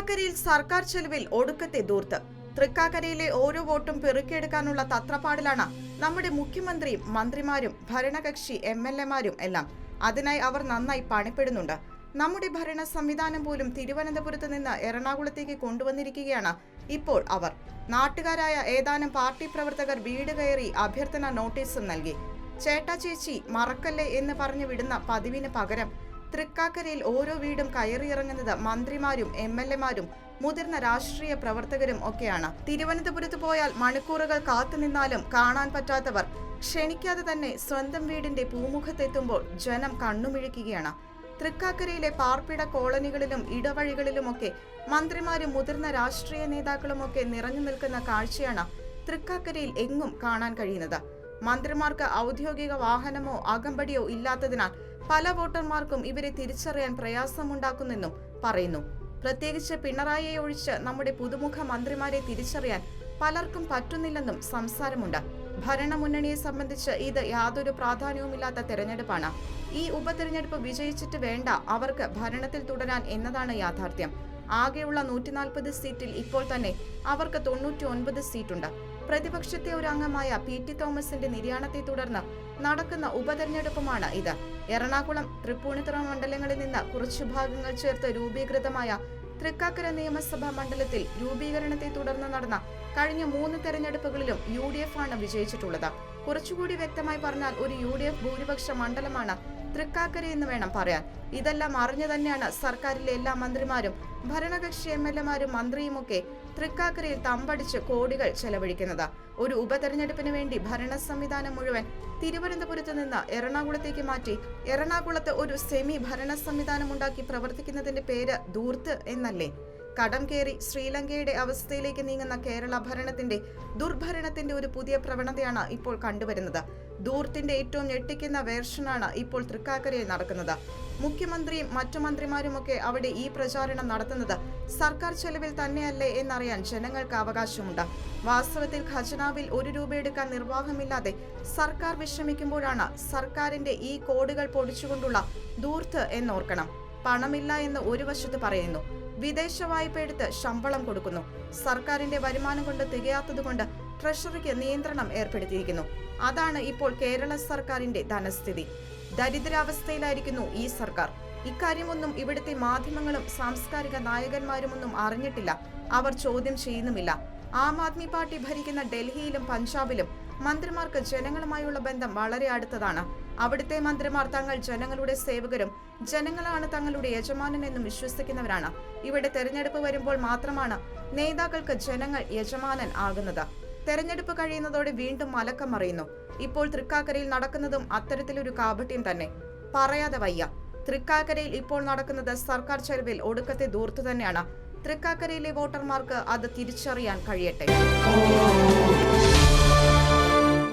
തൃക്കാക്കരയിൽ സർക്കാർ ചെലവിൽ ഒടുക്കത്തെ ദൂർത്ത്. തൃക്കാക്കരയിലെ ഓരോ വോട്ടും പെറുക്കിയെടുക്കാനുള്ള തത്രപ്പാടിലാണ് നമ്മുടെ മുഖ്യമന്ത്രിയും മന്ത്രിമാരും ഭരണകക്ഷി എം എൽ എമാരും എല്ലാം. അതിനായി അവർ നന്നായി പണിപ്പെടുന്നുണ്ട്. നമ്മുടെ ഭരണ സംവിധാനം പോലും തിരുവനന്തപുരത്ത് നിന്ന് എറണാകുളത്തേക്ക് കൊണ്ടുവന്നിരിക്കുകയാണ് ഇപ്പോൾ അവർ. നാട്ടുകാരായ ഏതാനും പാർട്ടി പ്രവർത്തകർ വീട് കയറി അഭ്യർത്ഥന നോട്ടീസും നൽകി. ചേട്ടാ ചേച്ചി മറക്കല്ലേ എന്ന് പറഞ്ഞു വിടുന്ന പതിവിന് പകരം തൃക്കാക്കരയിൽ ഓരോ വീടും കയറിയിറങ്ങുന്നത് മന്ത്രിമാരും എം എൽ എമാരും മുതിർന്ന രാഷ്ട്രീയ പ്രവർത്തകരും ഒക്കെയാണ്. തിരുവനന്തപുരത്ത് പോയാൽ മണിക്കൂറുകൾ കാത്തുനിന്നാലും കാണാൻ പറ്റാത്തവർ ക്ഷണിക്കാതെ തന്നെ സ്വന്തം വീടിന്റെ പൂമുഖത്തെത്തുമ്പോൾ ജനം കണ്ണുമിഴിക്കുകയാണ്. തൃക്കാക്കരയിലെ പാർപ്പിട കോളനികളിലും ഇടവഴികളിലുമൊക്കെ മന്ത്രിമാരും മുതിർന്ന രാഷ്ട്രീയ നേതാക്കളുമൊക്കെ നിറഞ്ഞു നിൽക്കുന്ന കാഴ്ചയാണ് തൃക്കാക്കരയിൽ എങ്ങും കാണാൻ കഴിയുന്നത്. മന്ത്രിമാർക്ക് ഔദ്യോഗിക വാഹനമോ അകമ്പടിയോ ഇല്ലാത്തതിനാൽ പല വോട്ടർമാർക്കും ഇവരെ തിരിച്ചറിയാൻ പ്രയാസമുണ്ടാക്കുന്നെന്നും പറയുന്നു. പ്രത്യേകിച്ച് പിണറായിയെ ഒഴിച്ച് നമ്മുടെ പുതുമുഖ മന്ത്രിമാരെ തിരിച്ചറിയാൻ പലർക്കും പറ്റുന്നില്ലെന്നും സംസാരമുണ്ട്. ഭരണമുന്നണിയെ സംബന്ധിച്ച് ഇത് യാതൊരു പ്രാധാന്യവുമില്ലാത്ത തെരഞ്ഞെടുപ്പാണ്. ഈ ഉപതെരഞ്ഞെടുപ്പ് വിജയിച്ചിട്ട് വേണ്ട അവർക്ക് ഭരണത്തിൽ തുടരാൻ എന്നതാണ് യാഥാർത്ഥ്യം. ആകെയുള്ള നൂറ്റിനാൽപ്പത് സീറ്റിൽ ഇപ്പോൾ തന്നെ അവർക്ക് തൊണ്ണൂറ്റി ഒൻപത് സീറ്റുണ്ട്. പ്രതിപക്ഷത്തെ ഒരു അംഗമായ പി ടി തോമസിന്റെ നിര്യാണത്തെ തുടർന്ന് നടക്കുന്ന ഉപതെരഞ്ഞെടുപ്പുമാണ് ഇത്. എറണാകുളം തൃപ്പൂണിത്തുറ മണ്ഡലങ്ങളിൽ നിന്ന് കുറച്ചു ഭാഗങ്ങൾ ചേർത്ത് രൂപീകൃതമായ തൃക്കാക്കര നിയമസഭാ മണ്ഡലത്തിൽ രൂപീകരണത്തെ തുടർന്ന് നടന്ന കഴിഞ്ഞ മൂന്ന് തെരഞ്ഞെടുപ്പുകളിലും യു ഡി എഫ് ആണ് വിജയിച്ചിട്ടുള്ളത്. കുറച്ചുകൂടി വ്യക്തമായി പറഞ്ഞാൽ ഒരു യു ഡി എഫ് ഭൂരിപക്ഷ മണ്ഡലമാണ് തൃക്കാക്കര എന്ന് വേണം പറയാൻ. ഇതെല്ലാം അറിഞ്ഞു തന്നെയാണ് സർക്കാരിലെ എല്ലാ മന്ത്രിമാരും ഭരണകക്ഷി എം എൽ എമാരും മന്ത്രിയുമൊക്കെ തൃക്കാക്കരയിൽ തമ്പടിച്ച് കോടികൾ ചെലവഴിക്കുന്നത്. ഒരു ഉപതെരഞ്ഞെടുപ്പിന് വേണ്ടി ഭരണ സംവിധാനം മുഴുവൻ തിരുവനന്തപുരത്ത് നിന്ന് എറണാകുളത്തേക്ക് മാറ്റി എറണാകുളത്ത് ഒരു സെമി ഭരണ സംവിധാനം ഉണ്ടാക്കി പ്രവർത്തിക്കുന്നതിന്റെ പേര് ദൂർത്ത് എന്നല്ലേ? കടം കയറി ശ്രീലങ്കയുടെ അവസ്ഥയിലേക്ക് നീങ്ങുന്ന കേരള ഭരണത്തിന്റെ ദുർഭരണത്തിന്റെ ഒരു പുതിയ പ്രവണതയാണ് ഇപ്പോൾ കണ്ടുവരുന്നത്. ദൂർത്തിന്റെ ഏറ്റവും ഞെട്ടിക്കുന്ന വേർഷനാണ് ഇപ്പോൾ തൃക്കാക്കരയിൽ നടക്കുന്നത്. മുഖ്യമന്ത്രിയും മറ്റു മന്ത്രിമാരുമൊക്കെ അവിടെ ഈ പ്രചാരണം നടത്തുന്നത് സർക്കാർ ചെലവിൽ തന്നെയല്ലേ എന്നറിയാൻ ജനങ്ങൾക്ക് അവകാശമുണ്ട്. വാസ്തവത്തിൽ ഖജനാവിൽ ഒരു രൂപ എടുക്കാൻ നിർവാഹമില്ലാതെ സർക്കാർ വിശ്രമിക്കുമ്പോഴാണ് സർക്കാരിന്റെ ഈ കോടുകൾ പൊടിച്ചുകൊണ്ടുള്ള ദൂർത്ത് എന്നോർക്കണം. പണമില്ല എന്ന് ഒരു വശത്ത് പറയുന്നു. വിദേശ വായ്പ എടുത്ത് ശമ്പളം കൊടുക്കുന്നു. സർക്കാരിന്റെ വരുമാനം കൊണ്ട് തികയാത്തതുകൊണ്ട് ട്രഷറിക്ക് നിയന്ത്രണം ഏർപ്പെടുത്തിയിരിക്കുന്നു. അതാണ് ഇപ്പോൾ കേരള സർക്കാരിന്റെ ധനസ്ഥിതി. ദരിദ്രാവസ്ഥയിലായിരിക്കുന്നു ഈ സർക്കാർ. ഇക്കാര്യമൊന്നും ഇവിടുത്തെ മാധ്യമങ്ങളും സാംസ്കാരിക നായകന്മാരുമൊന്നും അറിഞ്ഞിട്ടില്ല. അവർ ചോദ്യം ചെയ്യുന്നുമില്ല. ആം ആദ്മി പാർട്ടി ഭരിക്കുന്ന ഡൽഹിയിലും പഞ്ചാബിലും മന്ത്രിമാർക്ക് ജനങ്ങളുമായുള്ള ബന്ധം വളരെ അടുത്തതാണ്. അവിടുത്തെ മന്ത്രിമാർ തങ്ങൾ ജനങ്ങളുടെ സേവകരും ജനങ്ങളാണ് തങ്ങളുടെ യജമാനൻ എന്നും വിശ്വസിക്കുന്നവരാണ്. ഇവിടെ തെരഞ്ഞെടുപ്പ് വരുമ്പോൾ മാത്രമാണ് നേതാക്കൾക്ക് ജനങ്ങൾ യജമാനൻ ആകുന്നത്. തെരഞ്ഞെടുപ്പ് കഴിയുന്നതോടെ വീണ്ടും മലക്കം മറിയുന്നു. ഇപ്പോൾ തൃക്കാക്കരയിൽ നടക്കുന്നതും അത്തരത്തിലൊരു കാപട്യം തന്നെ. പറയാതെ വയ്യ. തൃക്കാക്കരയിൽ ഇപ്പോൾ നടക്കുന്നത് സർക്കാർ ചെലവിൽ ഒടുക്കത്തെ ദൂർത്തു തന്നെയാണ്. തൃക്കാക്കരയിലെ വോട്ടർമാർക്ക് അത് തിരിച്ചറിയാൻ കഴിയട്ടെ.